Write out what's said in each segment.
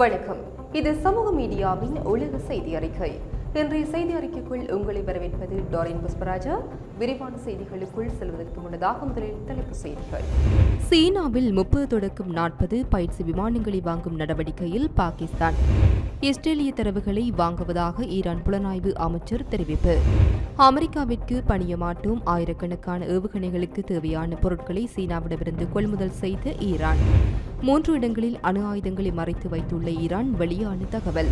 வணக்கம். இது சமூக மீடியாவின் உலக செய்தி அறிக்கை. இன்றைய செய்தி அறிக்கைக்குள் உங்களை வரவேற்பது டாரின் புஷ்பராஜா. விரிவான செய்திகளுக்குள் செல்வதற்கு முன்னதாக முதலில் தலைப்பு செய்திகள். சீனாவில் முப்பது தொடக்கம் நாற்பது பயிற்சி விமானங்களை வாங்கும் நடவடிக்கையில் பாகிஸ்தான். இஸ்ரேலிய தரவுகளை வாங்குவதாக ஈரான் புலனாய்வு அமைச்சர் தெரிவிப்பு. அமெரிக்காவிற்கு பணியமாட்டும் ஆயிரக்கணக்கான ஏவுகணைகளுக்கு தேவையான பொருட்களை சீனாவிடமிருந்து கொள்முதல் செய்த ஈரான். மூன்று இடங்களில் அணு ஆயுதங்களை மறைத்து வைத்துள்ள ஈரான் வெளியான தகவல்.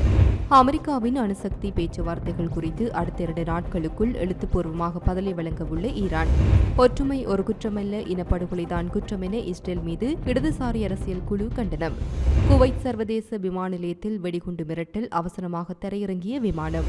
அமெரிக்காவின் அணுசக்தி பேச்சுவார்த்தைகள் குறித்து அடுத்த இரண்டு நாட்களுக்குள் எழுத்துப்பூர்வமாக பதிலை வழங்கவுள்ள ஈரான். ஒற்றுமை ஒரு குற்றமல்ல இனப்படுகொலைதான் குற்றம் என இஸ்ரேல் மீது இடதுசாரி அரசியல் குழு கண்டனம். குவைத் சர்வதேச விமான நிலையத்தில் வெடிகுண்டு மிரட்டல் அவசரமாக தரையிறங்கிய விமானம்.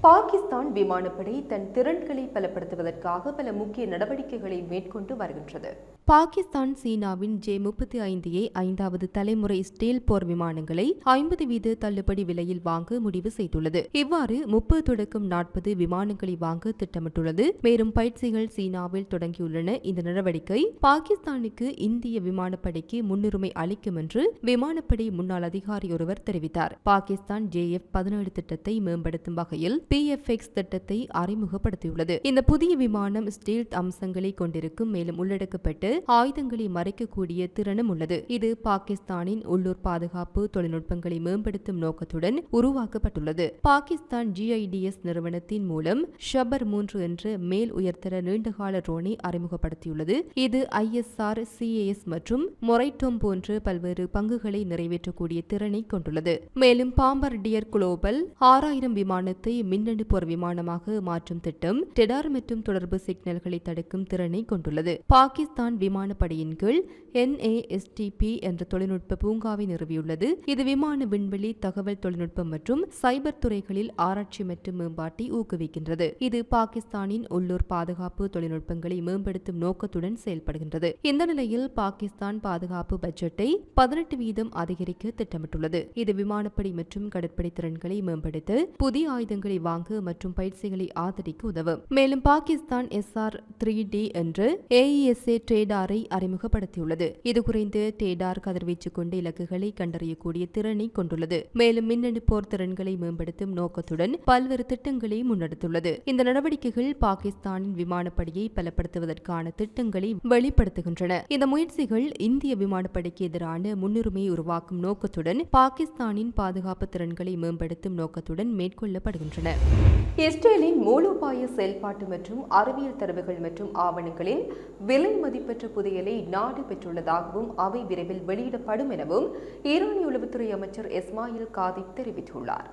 பாகிஸ்தான் விமானப்படை தன் திறன்களை பலப்படுத்துவதற்காக பல முக்கிய நடவடிக்கைகளை மேற்கொண்டு வருகின்றது. பாகிஸ்தான் சீனாவின் ஜே முப்பத்தி ஐந்து ஏ ஐந்தாவது தலைமுறை ஸ்டீல் போர் விமானங்களை ஐம்பது வீத தள்ளுபடி விலையில் வாங்க முடிவு செய்துள்ளது. இவ்வாறு முப்பது தொடக்கம் நாற்பது விமானங்களை வாங்க திட்டமிட்டுள்ளது. மேலும் பயிற்சிகள் சீனாவில் தொடங்கியுள்ளன. இந்த நடவடிக்கை பாகிஸ்தானுக்கு இந்திய விமானப்படைக்கு முன்னுரிமை அளிக்கும் என்று விமானப்படை முன்னாள் அதிகாரி ஒருவர் தெரிவித்தார். பாகிஸ்தான் ஜே எஃப் பதினேழு திட்டத்தை மேம்படுத்தும் வகையில் பி எஃப் எக்ஸ் திட்டத்தை அறிமுகப்படுத்தியுள்ளது. இந்த புதிய விமானம் ஸ்டீல் அம்சங்களை கொண்டிருக்கும் மேலும் உள்ளடக்கப்பட்டு ஆயுதங்களை மறைக்கக்கூடிய திறனும் உள்ளது. இது பாகிஸ்தானின் உள்ளூர் பாதுகாப்பு தொழில்நுட்பங்களை மேம்படுத்தும் நோக்கத்துடன் உருவாக்கப்பட்டுள்ளது. பாகிஸ்தான் ஜிஐடிஎஸ் நிறுவனத்தின் மூலம் ஷபர் மூன்று என்ற மேல் உயர்தர நீண்டகால ட்ரோனை அறிமுகப்படுத்தியுள்ளது. இது ஐஎஸ்ஆர் சிஏஎஸ் மற்றும் மொரைட்டோம் போன்ற பல்வேறு பங்குகளை நிறைவேற்றக்கூடிய திறனை கொண்டுள்ளது. மேலும் பாம்பர் டியர் குளோபல் ஆறாயிரம் விமானத்தை மின்னணு போர் விமானமாக மாற்றும் திட்டம் டெடார் மற்றும் தொடர்பு சிக்னல்களை தடுக்கும் திறனை கொண்டுள்ளது. பாகிஸ்தான் விமானப்படையின் கீழ் என்ஏஎஸ்டிபி என்ற தொழில்நுட்ப பூங்காவை நிறுவியுள்ளது. இது விமான விண்வெளி தகவல் தொழில்நுட்பம் மற்றும் சைபர் துறைகளில் ஆராய்ச்சி மற்றும் மேம்பாட்டை ஊக்குவிக்கின்றது. இது பாகிஸ்தானின் உள்ளூர் பாதுகாப்பு தொழில்நுட்பங்களை மேம்படுத்தும் நோக்கத்துடன் செயல்படுகின்றது. இந்த நிலையில் பாகிஸ்தான் பாதுகாப்பு பட்ஜெட்டை பதினெட்டு வீதம் அதிகரிக்க திட்டமிட்டுள்ளது. இது விமானப்படை மற்றும் கடற்படை திறன்களை மேம்படுத்த புதிய ஆயுதங்களை வாங்க மற்றும் பயிற்சிகளை ஆதரிக்க உதவும். மேலும் Pakistan S R three D என்று ஏஇஎஸ்ஏ டேடாரை அறிமுகப்படுத்தியுள்ளது. இது குறைந்து டேடார் கதிர்வீச்சு கொண்ட இலக்குகளை கண்டறியக்கூடிய திறனை கொண்டுள்ளது. மேலும் மின்னணு போர் திறன்களை மேம்படுத்தும் நோக்கத்துடன் பல்வேறு திட்டங்களை முன்னெடுத்துள்ளது. இந்த நடவடிக்கைகள் பாகிஸ்தானின் விமானப்படையை பலப்படுத்துவதற்கான திட்டங்களை வெளிப்படுத்துகின்றன. இந்த முயற்சிகள் இந்திய விமானப்படைக்கு எதிரான முன்னுரிமையை உருவாக்கும் நோக்கத்துடன் பாகிஸ்தானின் பாதுகாப்பு திறன்களை மேம்படுத்தும் நோக்கத்துடன் மேற்கொள்ளப்படுகின்றன. இஸ்ரேலின் மூலோபாய செயல்பாட்டு மற்றும் அறிவியல் தரவுகள் மற்றும் ஆவணங்களின் விலை மதிப்பற்ற புதையலை நாடு பெற்றுள்ளதாகவும் அவை விரைவில் வெளியிடப்படும் எனவும் ஈரானிய உளவுத்துறை அமைச்சர் இஸ்மாயில் காதிப் தெரிவித்துள்ளார்.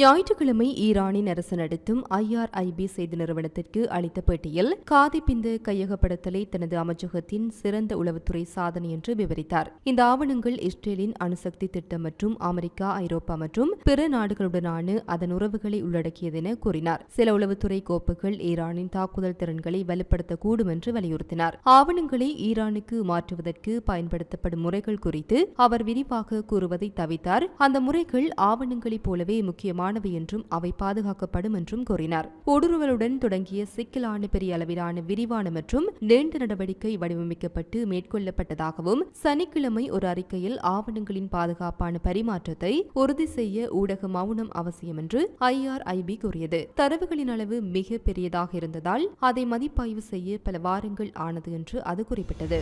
ஞாயிற்றுக்கிழமை ஈரானின் அரசு நடத்தும் ஐஆர்ஐபி செய்தி நிறுவனத்திற்கு அளித்த பேட்டியில் காதி பிந்து கையகப்படுத்தலை தனது அமைச்சகத்தின் சிறந்த உளவுத்துறை சாதனை என்று விவரித்தார். இந்த ஆவணங்கள் இஸ்ரேலின் அணுசக்தி திட்டம் மற்றும் அமெரிக்கா ஐரோப்பா மற்றும் பிற நாடுகளுடனான அதன் உறவுகளை உள்ளடக்கியது என கூறினார். சில உளவுத்துறை கோப்புகள் ஈரானின் தாக்குதல் திறன்களை வலுப்படுத்தக்கூடும் என்று வலியுறுத்தினார். ஆவணங்களை ஈரானுக்கு மாற்றுவதற்கு பயன்படுத்தப்படும் முறைகள் குறித்து அவர் விரிவாக கூறுவதை தவித்தார் அந்த முறைகள் ஆவணங்களைப் போலவே முக்கியமானவை என்றும் அவை பாதுகாக்கப்படும் என்றும் கூறினார். ஊடுருவலுடன் தொடங்கிய சிக்கலான பெரிய அளவிலான விரிவான மற்றும் நீண்ட நடவடிக்கை வடிவமைக்கப்பட்டு மேற்கொள்ளப்பட்டதாகவும் சனிக்கிழமை ஒரு அறிக்கையில் ஆவணங்களின் பாதுகாப்பான பரிமாற்றத்தை உறுதி செய்ய ஊடக மௌனம் அவசியம் என்று ஐஆர்ஐபி கூறியது. தரவுகளின் அளவு மிக பெரியதாக இருந்ததால் அதை மதிப்பாய்வு செய்ய பல வாரங்கள் ஆனது என்று அது குறிப்பிட்டது.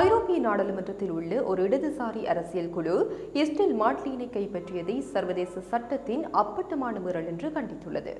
ஐரோப்பிய நாடாளுமன்றத்தில் உள்ள ஒரு இடதுசாரி அரசியல் குழு இஸ்ரேல் மாட்லீனை கைப்பற்றியதை சர்வதேச சட்டத்தின் அப்பட்டமான மீறல் என்று கண்டித்துள்ளது.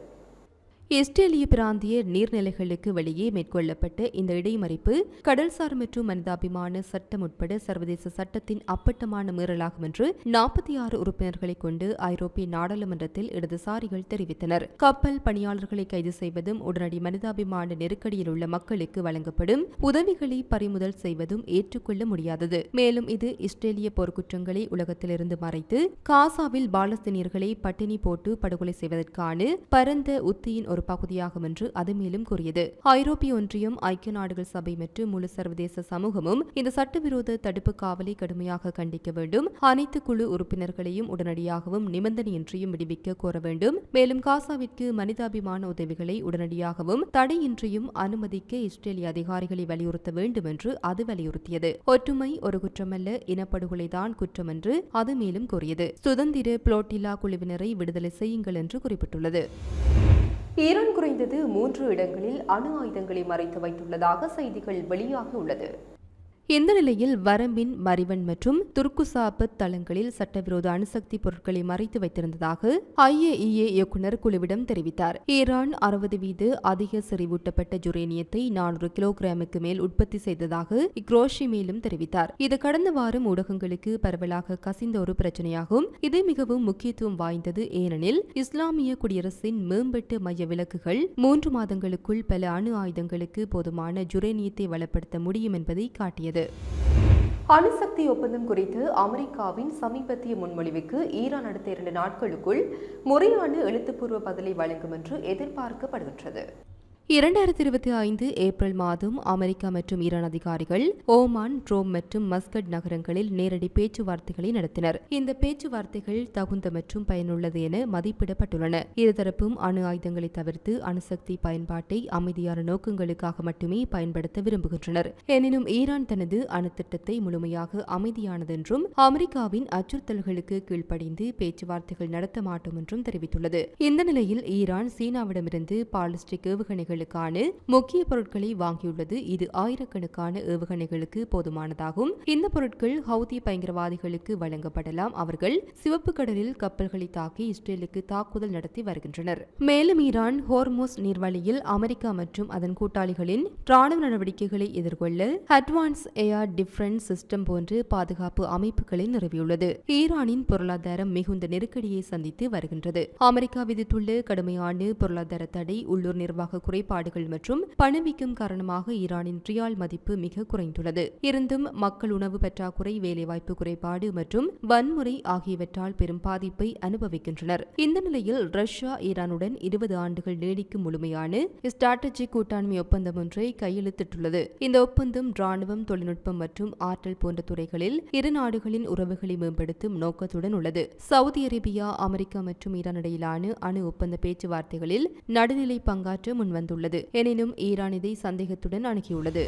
இஸ்ரேலிய பிராந்திய நீர்நிலைகளுக்கு வெளியே மேற்கொள்ளப்பட்ட இந்த இடைமறிப்பு கடல்சார் மற்றும் மனிதாபிமான சட்டம் உட்பட சர்வதேச சட்டத்தின் அப்பட்டமான மீறலாகும் என்று நாற்பத்தி ஆறு உறுப்பினர்களை கொண்டு ஐரோப்பிய நாடாளுமன்றத்தில் இடதுசாரிகள் தெரிவித்தனர். கப்பல் பணியாளர்களை கைது செய்வதும் உடனடி மனிதாபிமான நெருக்கடியில் உள்ள மக்களுக்கு வழங்கப்படும் உதவிகளை பறிமுதல் செய்வதும் ஏற்றுக்கொள்ள முடியாதது. மேலும் இது இஸ்ரேலிய போர்க்குற்றங்களை உலகத்திலிருந்து மறைத்து காசாவில் பாலஸ்தீனியர்களை பட்டினி போட்டு படுகொலை செய்வதற்கான பரந்த உத்தியின் ஒரு ஒரு பகுதியாகும் என்று அது மேலும் கூறியது. ஐரோப்பிய ஒன்றியம் ஐக்கிய நாடுகள் சபை மற்றும் முழு சர்வதேச சமூகமும் இந்த சட்டவிரோத தடுப்பு காவலை கடுமையாக கண்டிக்க வேண்டும். அனைத்து குழு உறுப்பினர்களையும் உடனடியாகவும் நிபந்தனையின்றியும் விடுவிக்க கோர வேண்டும். மேலும் காசாவிற்கு மனிதாபிமான உதவிகளை உடனடியாகவும் தடையின்றியும் அனுமதிக்க இஸ்ரேலிய அதிகாரிகளை வலியுறுத்த வேண்டும் என்று அது வலியுறுத்தியது. ஒற்றுமை ஒரு குற்றமல்ல இனப்படுகொலைதான் குற்றம் என்று அது மேலும் கூறியது. சுதந்திர புளோட்டிலா குழுவினரை விடுதலை செய்யுங்கள் என்று குறிப்பிட்டுள்ளது. ஈரான் குறைந்தது மூன்று இடங்களில் அணு ஆயுதங்களை மறைத்து வைத்துள்ளதாக செய்திகள் வெளியாகியுள்ளது இந்த நிலையில் வரம்பின் மறிவன் மற்றும் துர்க்குசாபத் தளங்களில் சட்டவிரோத அணுசக்தி பொருட்களை மறைத்து வைத்திருந்ததாக ஐஏஇஏ இயக்குநர் குழுவிடம் தெரிவித்தார். ஈரான் அறுபது வீத அதிக செறிவூட்டப்பட்ட ஜுரேனியத்தை நானூறு கிலோகிராமுக்கு மேல் உற்பத்தி செய்ததாக இக்ரோஷி மேலும் தெரிவித்தார். இது கடந்த வாரம் ஊடகங்களுக்கு பரவலாக கசிந்த ஒரு பிரச்சனையாகும். இது மிகவும் முக்கியத்துவம் வாய்ந்தது ஏனெனில் இஸ்லாமிய குடியரசின் மேம்பட்ட மைய விலக்குகள் மூன்று மாதங்களுக்குள் பல அணு ஆயுதங்களுக்கு போதுமான ஜுரேனியத்தை வளப்படுத்த முடியும் என்பதை காட்டியது. அணுசக்தி ஒப்பந்தம் குறித்து அமெரிக்காவின் சமீபத்திய முன்மொழிவுக்கு ஈரான் அடுத்த இரண்டு நாட்களுக்குள் முறையான எழுத்துப்பூர்வ பதிலை வழங்கும் என்று எதிர்பார்க்கப்படுகின்றது. இரண்டாயிரத்தி இருபத்தி ஐந்து ஏப்ரல் மாதம் அமெரிக்கா மற்றும் ஈரான் அதிகாரிகள் ஓமான் ட்ரோம் மற்றும் மஸ்கட் நகரங்களில் நேரடி பேச்சுவார்த்தைகளை நடத்தினர். இந்த பேச்சுவார்த்தைகள் தகுந்த மற்றும் பயனுள்ளது என மதிப்பிடப்பட்டுள்ளன. இருதரப்பும் அணு ஆயுதங்களை தவிர்த்து அணுசக்தி பயன்பாட்டை அமைதியான நோக்கங்களுக்காக மட்டுமே பயன்படுத்த விரும்புகின்றனர். எனினும் ஈரான் தனது அணு திட்டத்தை முழுமையாக அமைதியானதென்றும் அமெரிக்காவின் அச்சுறுத்தல்களுக்கு கீழ்ப்படிந்து பேச்சுவார்த்தைகள் நடத்த மாட்டோம் என்றும் தெரிவித்துள்ளது. இந்த நிலையில் ஈரான் சீனாவிடமிருந்து பாலிஸ்டிக் ஏவுகணைகள் ஏவுகணைகளுக்கான முக்கிய பொருட்களை வாங்கியுள்ளது. இது ஆயிரக்கணக்கான ஏவுகணைகளுக்கு போதுமானதாகும். இந்த பொருட்கள் ஹவுதி பயங்கரவாதிகளுக்கு வழங்கப்படலாம். அவர்கள் சிவப்பு கடலில் கப்பல்களை தாக்கி இஸ்ரேலுக்கு தாக்குதல் நடத்தி வருகின்றனர். மேலும் ஈரான் ஹோர்மோஸ் நீர்வழியில் அமெரிக்கா மற்றும் அதன் கூட்டாளிகளின் ராணுவ நடவடிக்கைகளை எதிர்கொள்ள அட்வான்ஸ் ஏஆர் டிஃபரன்ஸ் சிஸ்டம் போன்ற பாதுகாப்பு அமைப்புகளை நிறுவியுள்ளது. ஈரானின் பொருளாதாரம் மிகுந்த நெருக்கடியை சந்தித்து வருகின்றது. அமெரிக்கா விதித்துள்ள கடுமையான பொருளாதார தடை உள்ளூர் நிர்வாக குறைப்பு குறைபாடுகள் மற்றும் பணவீக்கம் காரணமாக ஈரானின் ரியால் மதிப்பு மிக குறைந்துள்ளது. இருந்தும் மக்கள் உணவு பற்றாக்குறை வேலைவாய்ப்பு குறைபாடு மற்றும் வன்முறை ஆகியவற்றால் பெரும் பாதிப்பை அனுபவிக்கின்றனர். இந்த நிலையில் ரஷ்யா ஈரானுடன் இருபது ஆண்டுகள் நீடிக்கும் முழுமையான ஸ்ட்ராட்டஜி கூட்டாண்மை ஒப்பந்தம் ஒன்றை கையெழுத்திட்டுள்ளது. இந்த ஒப்பந்தம் ராணுவம் தொழில்நுட்பம் மற்றும் ஆற்றல் போன்ற துறைகளில் இரு நாடுகளின் உறவுகளை மேம்படுத்தும் நோக்கத்துடன் உள்ளது. சவுதி அரேபியா அமெரிக்கா மற்றும் ஈரான் இடையிலான அணு ஒப்பந்த பேச்சுவார்த்தைகளில் நடுநிலை பங்காற்ற முன்வந்த உள்ளது எனினும் ஈரான் இதை சந்தேகத்துடன் அணுகியுள்ளது.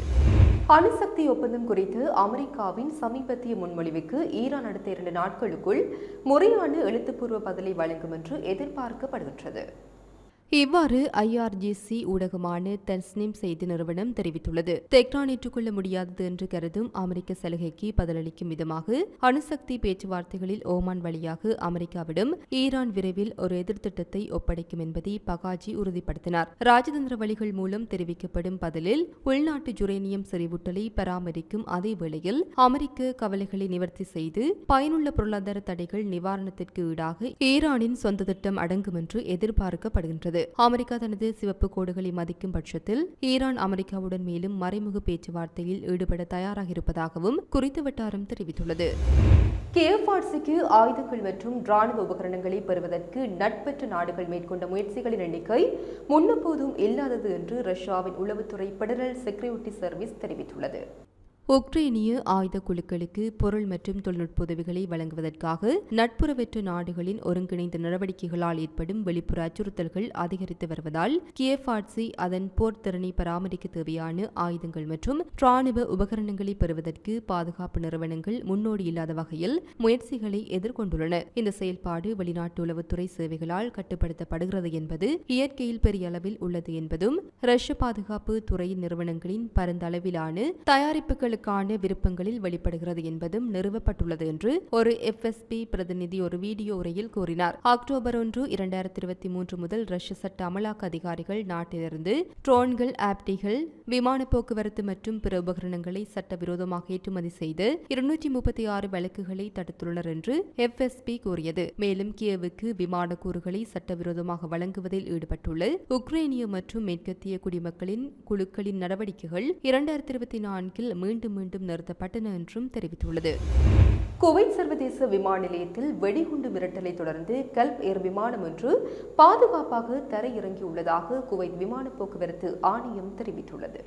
அணுசக்தி ஒப்பந்தம் குறித்து அமெரிக்காவின் சமீபத்திய முன்மொழிவுக்கு ஈரான் அடுத்த இரண்டு நாட்களுக்குள் முறையான எழுத்துப்பூர்வ பதிலை வழங்கும் என்று எதிர்பார்க்கப்படுகின்றது. இவ்வாறு ஐஆர்ஜிசி ஊடகமான தன்ஸ்னிம் செய்தி நிறுவனம் தெரிவித்துள்ளது. தெக்ரான் ஏற்றுக்கொள்ள முடியாதது என்று கருதும் அமெரிக்க சலுகைக்கு பதிலளிக்கும் விதமாக அணுசக்தி பேச்சுவார்த்தைகளில் ஓமான் வழியாக அமெரிக்காவிடம் ஈரான் விரைவில் ஒரு எதிர்த்திட்டத்தை ஒப்படைக்கும் என்பதை பகாஜி உறுதிப்படுத்தினார். ராஜதந்திர வழிகள் மூலம் தெரிவிக்கப்படும் பதிலில் உள்நாட்டு ஜுரேனியம் செறிவூட்டலை பராமரிக்கும் அதே வேளையில் அமெரிக்க கவலைகளை நிவர்த்தி செய்து பயனுள்ள பொருளாதார தடைகள் நிவாரணத்திற்கு ஈடாக ஈரானின் சொந்த திட்டம் அடங்கும் என்று எதிர்பார்க்கப்படுகின்றது. அமெரிக்கா தனது சிவப்பு கோடுகளை மதிக்கும் பட்சத்தில் ஈரான் அமெரிக்காவுடன் மேலும் மறைமுக பேச்சுவார்த்தையில் ஈடுபட தயாராக இருப்பதாகவும் குறித்த வட்டாரம் தெரிவித்துள்ளது. கேஎஃப்ஆர்சிக்கு ஆயுதங்கள் மற்றும் ராணுவ உபகரணங்களை பெறுவதற்கு நட்பெற்ற நாடுகள் மேற்கொண்ட முயற்சிகளின் எண்ணிக்கை முன்னெப்போதும் இல்லாதது என்று ரஷ்யாவின் உளவுத்துறை பெடரல் செக்யூரிட்டி சர்வீஸ் தெரிவித்துள்ளது. உக்ரைனிய ஆயுத குழுக்களுக்கு பொருள் மற்றும் தொழில்நுட்ப உதவிகளை வழங்குவதற்காக நட்புறவற்ற நாடுகளின் ஒருங்கிணைந்த நடவடிக்கைகளால் ஏற்படும் வெளிப்புற அச்சுறுத்தல்கள் அதிகரித்து வருவதால் கியஃபாட்சி அதன் போர் திறனை பராமரிக்க தேவையான ஆயுதங்கள் மற்றும் ராணுவ உபகரணங்களை பெறுவதற்கு பாதுகாப்பு நிறுவனங்கள் முன்னோடி இல்லாத வகையில் முயற்சிகளை எதிர்கொண்டுள்ளன. இந்த செயல்பாடு வெளிநாட்டு உளவுத்துறை சேவைகளால் கட்டுப்படுத்தப்படுகிறது என்பது இயற்கையில் பெரிய அளவில் உள்ளது என்பதும் ரஷ்ய பாதுகாப்பு துறை நிறுவனங்களின் பரந்தளவிலான தயாரிப்புகள் மக்களுக்கான விருப்பங்களில் வெளிப்படுகிறது என்பதும் நிறுவப்பட்டுள்ளது என்று ஒரு எஃப்எஸ்பி பிரதிநிதி ஒரு வீடியோ உரையில் கூறினார். அக்டோபர் ஒன்று இரண்டாயிரத்தி இருபத்தி மூன்று முதல் ரஷ்ய சட்ட அமலாக்க அதிகாரிகள் நாட்டிலிருந்து ட்ரோன்கள் ஆப்டிகள் விமான போக்குவரத்து மற்றும் பிற உபகரணங்களை சட்டவிரோதமாக ஏற்றுமதி செய்து இருநூற்றி முப்பத்தி ஆறு வழக்குகளை தடுத்துள்ளனர் என்று எஃப்எஸ்பி கூறியது. மேலும் கியவுக்கு விமான கூறுகளை சட்டவிரோதமாக வழங்குவதில் ஈடுபட்டுள்ள உக்ரைனிய மற்றும் மேற்கத்திய குடிமக்களின் குழுக்களின் நடவடிக்கைகள் இரண்டாயிரத்தி இருபத்தி நான்கில் மீண்டும் மீண்டும் நிறுத்தப்பட்டன என்றும் தெரிவித்துள்ளது. குவைத் சர்வதேச விமான நிலையத்தில் வெடிகுண்டு மிரட்டலை தொடர்ந்து கல்ப் ஏர் விமானம் ஒன்று பாதுகாப்பாக தரையிறங்கியுள்ளதாக குவைத் விமான போக்குவரத்து ஆணையம் தெரிவித்துள்ளது.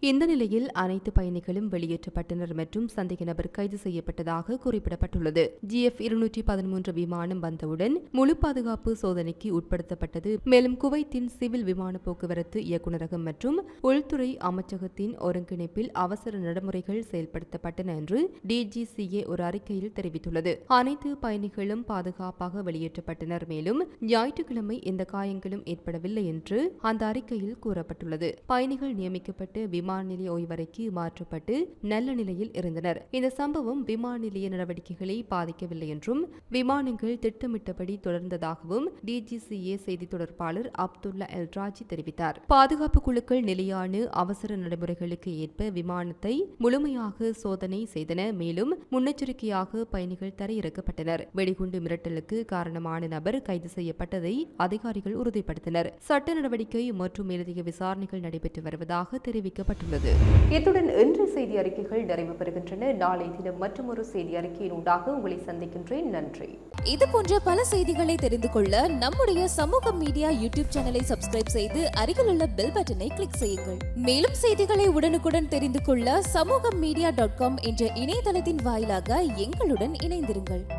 இந்த நிலையில் அனைத்து பயணிகளும் வெளியேற்றப்பட்டனர் மற்றும் சந்தேக நபர் கைது செய்யப்பட்டதாக குறிப்பிடப்பட்டுள்ளது. ஜிஎஃப் இருநூற்றி பதிமூன்று விமானம் வந்தவுடன் முழு பாதுகாப்பு சோதனைக்கு உட்படுத்தப்பட்டது. மேலும் குவைத்தின் சிவில் விமான போக்குவரத்து இயக்குநரகம் மற்றும் உள்துறை அமைச்சகத்தின் ஒருங்கிணைப்பில் அவசர நடைமுறைகள் செயல்படுத்தப்பட்டன என்று டிஜிசிஏ ஒரு அறிக்கையில் தெரிவித்துள்ளது. அனைத்து பயணிகளும் பாதுகாப்பாக வெளியேற்றப்பட்டனர். மேலும் ஞாயிற்றுக்கிழமை எந்த காயங்களும் ஏற்படவில்லை என்று அந்த அறிக்கையில் கூறப்பட்டுள்ளது. பயணிகள் நியமிக்கப்பட்டு விமான நிலைய ஓய்வறைக்கு மாற்றப்பட்டு நல்ல நிலையில் இருந்தனர். இந்த சம்பவம் விமான நிலைய நடவடிக்கைகளை பாதிக்கவில்லை என்றும் விமானங்கள் திட்டமிட்டபடி தொடர்ந்ததாகவும் டிஜிசிஏ செய்தி தொடர்பாளர் அப்துல்லா எல்ராஜி தெரிவித்தார். பாதுகாப்பு குழுக்கள் நிலையான அவசர நடைமுறைகளுக்கு ஏற்ப விமானத்தை முழுமையாக சோதனை செய்தன மேலும் முன்னெச்சரிக்கையாக பயணிகள் தரையிறக்கப்பட்டனர். வெடிகுண்டு மிரட்டலுக்கு காரணமான நபர் கைது செய்யப்பட்டதை அதிகாரிகள் உறுதிப்படுத்தினர். சட்ட நடவடிக்கை மற்றும் மேலதிக விசாரணைகள் நடைபெற்று வருவதாக தெரிவிக்கப்பட்டுள்ளது. இத்துடன் இன்று செய்தி அறிக்கைகள் நிறைவு பெறுகின்றன. நாளை தினம் மற்றொரு செய்தி அறிக்கையின் உண்டாக உங்களை சந்திக்கின்றேன். நன்றி. இது போன்ற பல செய்திகளை தெரிந்து கொள்ள நம்முடைய சமூக மீடியா யூடியூப் சேனலை சப்ஸ்கிரைப் செய்து அருகில் உள்ள பெல் பட்டனை கிளிக் செய்யுங்கள். மேலும் செய்திகளை உடனுக்குடன் தெரிந்து கொள்ள சமூக மீடியா டாட் காம் என்ற இணையதளத்தின் வாயிலாக எங்களுடன் இணைந்திருங்கள்.